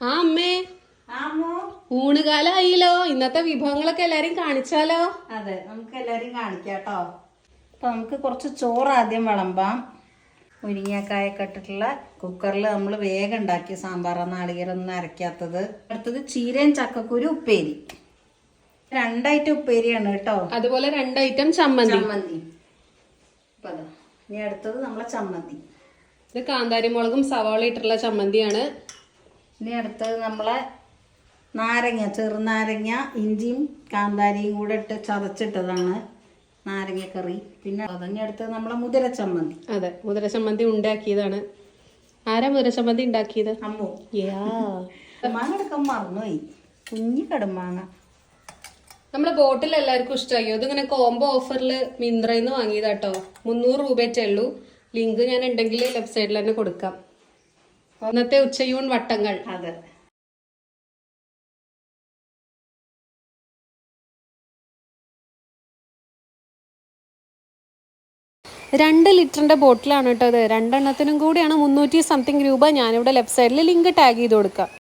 ആ അമ്മേ. ഊണുകാലായില്ലോ. ഇന്നത്തെ വിഭവങ്ങളൊക്കെ എല്ലാരും കാണിച്ചാലോ? അതെ നമുക്ക് എല്ലാരും കാണിക്കാട്ടോ. അപ്പൊ നമുക്ക് കുറച്ച് ചോറ് ആദ്യം വിളമ്പാം. മുരിങ്ങക്കായൊക്കെ ഇട്ടിട്ടുള്ള കുക്കറിൽ നമ്മൾ വേഗം ഉണ്ടാക്കിയ സാമ്പാർ നാളികേരൊന്നും അരയ്ക്കാത്തത്. അടുത്തത് ചീരയും ചക്കക്കുരു ഉപ്പേരി. രണ്ടായിട്ട് ഉപ്പേരിയാണ് കേട്ടോ. അതുപോലെ രണ്ട് ഐറ്റം ചമ്മന്തി. ചമ്മന്തി. ഇനി അടുത്തത് നമ്മളെ ചമ്മന്തി. ഇത് കാന്താരി മുളകും സവാള ഇട്ടിട്ടുള്ള ചമ്മന്തിയാണ്. ഇനി അടുത്തത് നമ്മളെ നാരങ്ങ ചെറുനാരങ്ങ ഇഞ്ചിയും കാന്താരിയും കൂടെ ഇട്ട് ചതച്ചിട്ടതാണ് നാരങ്ങക്കറി കറി. പിന്നെ അതന്നെ അടുത്തത് നമ്മളെ മുതിര ചമ്മന്തി. അതെ മുതിര ചമ്മന്തി ഉണ്ടാക്കിയതാണ്. ആരാ മുതിര ചമ്മന്തി ഉണ്ടാക്കിയത്? അമ്മു. കടുമാങ്ങ എടുക്കാൻ മറന്നുപോയി. കുഞ്ഞു കടുമാങ്ങ നമ്മളെ ബോട്ടിൽ എല്ലാവർക്കും ഇഷ്ടമായി ഇതിങ്ങനെ കോംബോ ഓഫറിൽ മിന്ത്രയിൽ നിന്ന് വാങ്ങിയതാട്ടോ. മുന്നൂറ് രൂപയറ്റേ ഉള്ളൂ. ലിങ്ക് ഞാൻ ഉണ്ടെങ്കിൽ ലെഫ്റ്റ് സൈഡിൽ തന്നെ കൊടുക്കാം. ഇന്നത്തെ ഉച്ചയൂൺ വട്ടങ്ങൾ. അതെ. രണ്ട് ലിറ്ററിന്റെ ബോട്ടിലാണ് കേട്ടോ ഇത്. രണ്ടെണ്ണത്തിനും കൂടിയാണ് മുന്നൂറ്റി സംതിങ് രൂപ ഞാനിവിടെ ലെഫ്റ്റ് സൈഡിൽ ലിങ്ക് ടാഗ് ചെയ്ത് കൊടുക്കാം